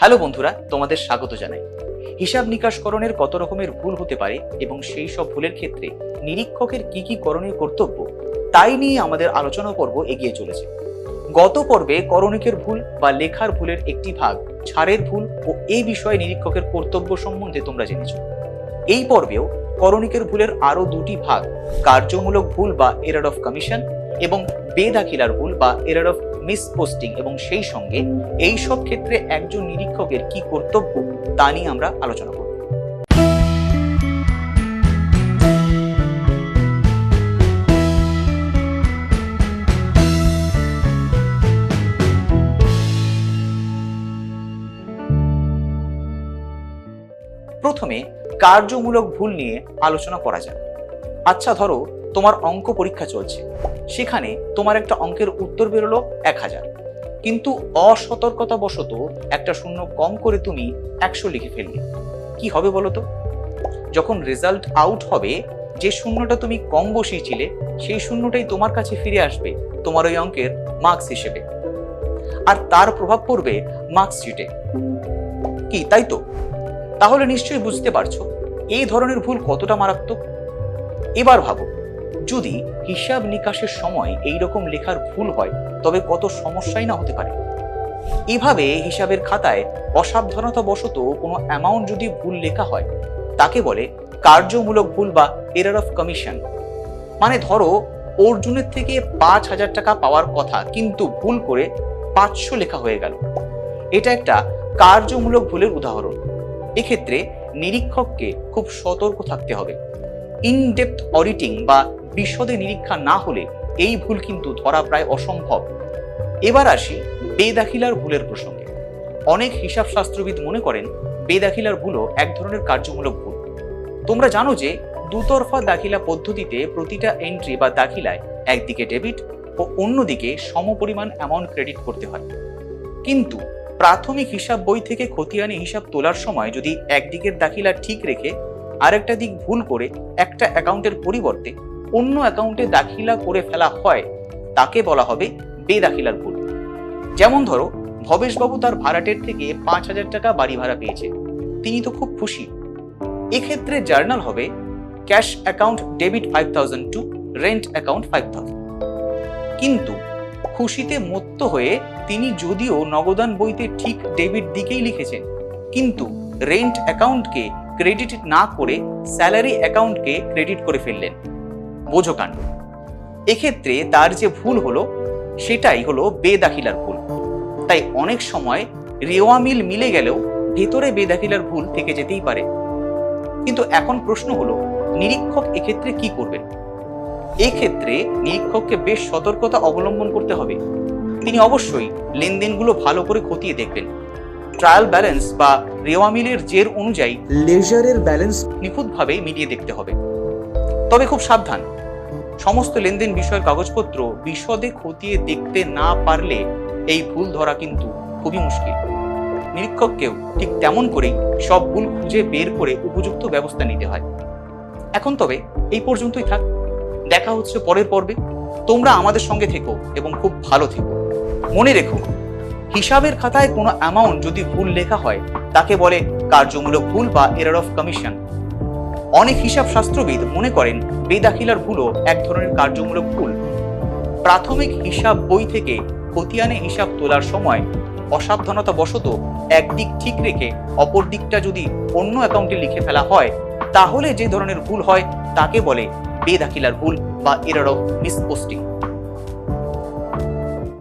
Hello বন্ধুরা, তোমাদের স্বাগত জানাই। হিসাব নিকাশকরণের কত রকমের ভুল হতে পারে এবং সেই সব ভুলের ক্ষেত্রে নিরীক্ষকের কি কি করণীয় কর্তব্য, তাই নিয়ে আমাদের আলোচনা পর্ব এগিয়ে চলেছে। গত পর্বে করণিকের ভুল বা লেখার ভুলের একটি ভাগ, ছাড়ের ভুল ও এই বিষয়ে নিরীক্ষকের কর্তব্য সম্বন্ধে তোমরা জেনেছ। এই পর্বেও করণিকের ভুলের আরও দুটি ভাগ, কার্যমূলক ভুল বা এরার অফ কমিশন এবং বেদাখিলার ভুল বা এরার অফ মিস পোস্টিং এবং সেই সঙ্গে এই সব ক্ষেত্রে একজন নিরীক্ষকের কি কর্তব্য, তা নিয়ে আমরা আলোচনা করব। প্রথমে কার্যমূলক ভুল নিয়ে আলোচনা করা যাক। আচ্ছা ধরো তোমার অঙ্ক পরীক্ষা চলছে। সেখানে তোমার একটা অঙ্কের উত্তর বেরোলো এক হাজার। কিন্তু অসতর্কতাবশত একটা শূন্য কম করে তুমি একশো লিখে ফেললে। কি হবে বলো তো যখন রেজাল্ট আউট হবে, যে শূন্যটা তুমি কম বসিয়েছিলে, সেই শূন্যটাই তোমার কাছে ফিরে আসবে তোমার ওই অঙ্কের মার্কস হিসেবে। আর তার প্রভাব পড়বে মার্কশিটে কি, তাই তো? তাহলে নিশ্চয়ই বুঝতে পারছ, এই ধরনের ভুল কতটা মারাত্মক? এবার ভাবো যদি হিসাব নিকাশের সময় এই রকম লেখার ভুল হয়, তবে কত সমস্যাই না হতে পারে? এভাবে হিসাবের খাতায় অসাবধানতা বশত কোনো অ্যামাউন্ট যদি ভুল লেখা হয়, তাকে বলে কার্যমূলক ভুল বা এরার অফ কমিশন মানে ধরো, অর্জুনের থেকে পাঁচ হাজার টাকা পাওয়ার কথা, কিন্তু ভুল করে পাঁচশো লেখা হয়ে গেল। এটা একটা কার্যমূলক ভুলের উদাহরণ। এক্ষেত্রে নিরীক্ষককে খুব সতর্ক থাকতে হবে। ইনডেপথ অডিটিং বা বিশদে নিরীক্ষা না হলে এই ভুল কিন্তু ধরা প্রায় অসম্ভব। এবার আসি বেদাখিলার ভুলের প্রসঙ্গে। অনেক হিসাব শাস্ত্রবিদ মনে করেন বেদাখিলার ভুলও এক ধরনের কার্যমূলক ভুল। তোমরা জানো যে দুতরফা দাখিলা পদ্ধতিতে প্রতিটা এন্ট্রি বা দাখিলায় একদিকে ডেবিট ও অন্যদিকে সমপরিমাণ অ্যামাউন্ট ক্রেডিট করতে হয়। কিন্তু প্রাথমিক হিসাব বই থেকে খতিয়ানি হিসাব তোলার সময় যদি একদিকের দাখিলা ঠিক রেখে আরেকটা দিক ভুল করে একটা অ্যাকাউন্টের পরিবর্তে অন্য অ্যাকাউন্টে দাখিলা করে ফেলা হয়, তাকে বলা হবে বেদাখিলার ভুল। যেমন ধরো, ভবেশবাবু তার ভাড়াটের থেকে পাঁচ হাজার টাকা বাড়ি ভাড়া পেয়েছে। তিনি তো খুব খুশি। এক্ষেত্রে জার্নাল হবে, cash account debit five thousand to, rent account five thousand. কিন্তু খুশিতে মত্ত হয়ে তিনি যদিও নগদান বইতে ঠিক ডেবিট দিকেই লিখেছেন, কিন্তু রেন্ট অ্যাকাউন্টকে ক্রেডিট না করে স্যালারি অ্যাকাউন্টকে ক্রেডিট করে ফেললেন। বোঝো কাণ্ড। এক্ষেত্রে তার যে ভুল হলো, সেটাই হলো বেদাখিলার ভুল। তাই অনেক সময় রেওয়া মিল মিলে গেলেও ভেতরে বেদাখিলার ভুল থেকে যেতেই পারে। কিন্তু এখন প্রশ্ন হলো, নিরীক্ষক এক্ষেত্রে কি করবেন? এক্ষেত্রে নিরীক্ষককে বেশ সতর্কতা অবলম্বন করতে হবে। তিনি অবশ্যই লেনদেনগুলো ভালো করে খতিয়ে দেখবেন। ট্রায়াল ব্যালেন্স বা রেওয়া মিলের জের অনুযায়ী লেজারের ব্যালেন্স নিখুঁতভাবে মিলিয়ে দেখতে হবে। তবে খুব সাবধান। সমস্ত লেনদেন বিষয়ের কাগজপত্র বিশদে খতিয়ে দেখতে না পারলে এই ভুল ধরা কিন্তু খুবই মুশকিল। নিরীক্ষককেও ঠিক তেমন করেই সব ভুল খুঁজে বের করে উপযুক্ত ব্যবস্থা নিতে হয়। এখন তবে এই পর্যন্তই থাক। দেখা হচ্ছে পরের পর্বে। তোমরা আমাদের সঙ্গে থেকো এবং খুব ভালো থেকো। মনে রেখো হিসাবের খাতায় কোনো অ্যামাউন্ট যদি ভুল লেখা হয়, তাকে বলে কার্যমূলক ভুল বা এরার অফ কমিশন অনেক হিসাব শাস্ত্রবিদ মনে করেন, বেদাখিলার ভুলও এক ধরনের কার্যমূলক ভুল। প্রাথমিক হিসাব বই থেকে খতিয়ানে হিসাব তোলার সময় অসাবধানতা বশত একদিক ঠিক রেখে অপর দিকটা যদি অন্য অ্যাকাউন্টে লিখে ফেলা হয়, তাহলে যে ধরনের ভুল হয়, তাকে বলে বেদাখিলার ভুল বা এরার অফ মিসপোস্টিং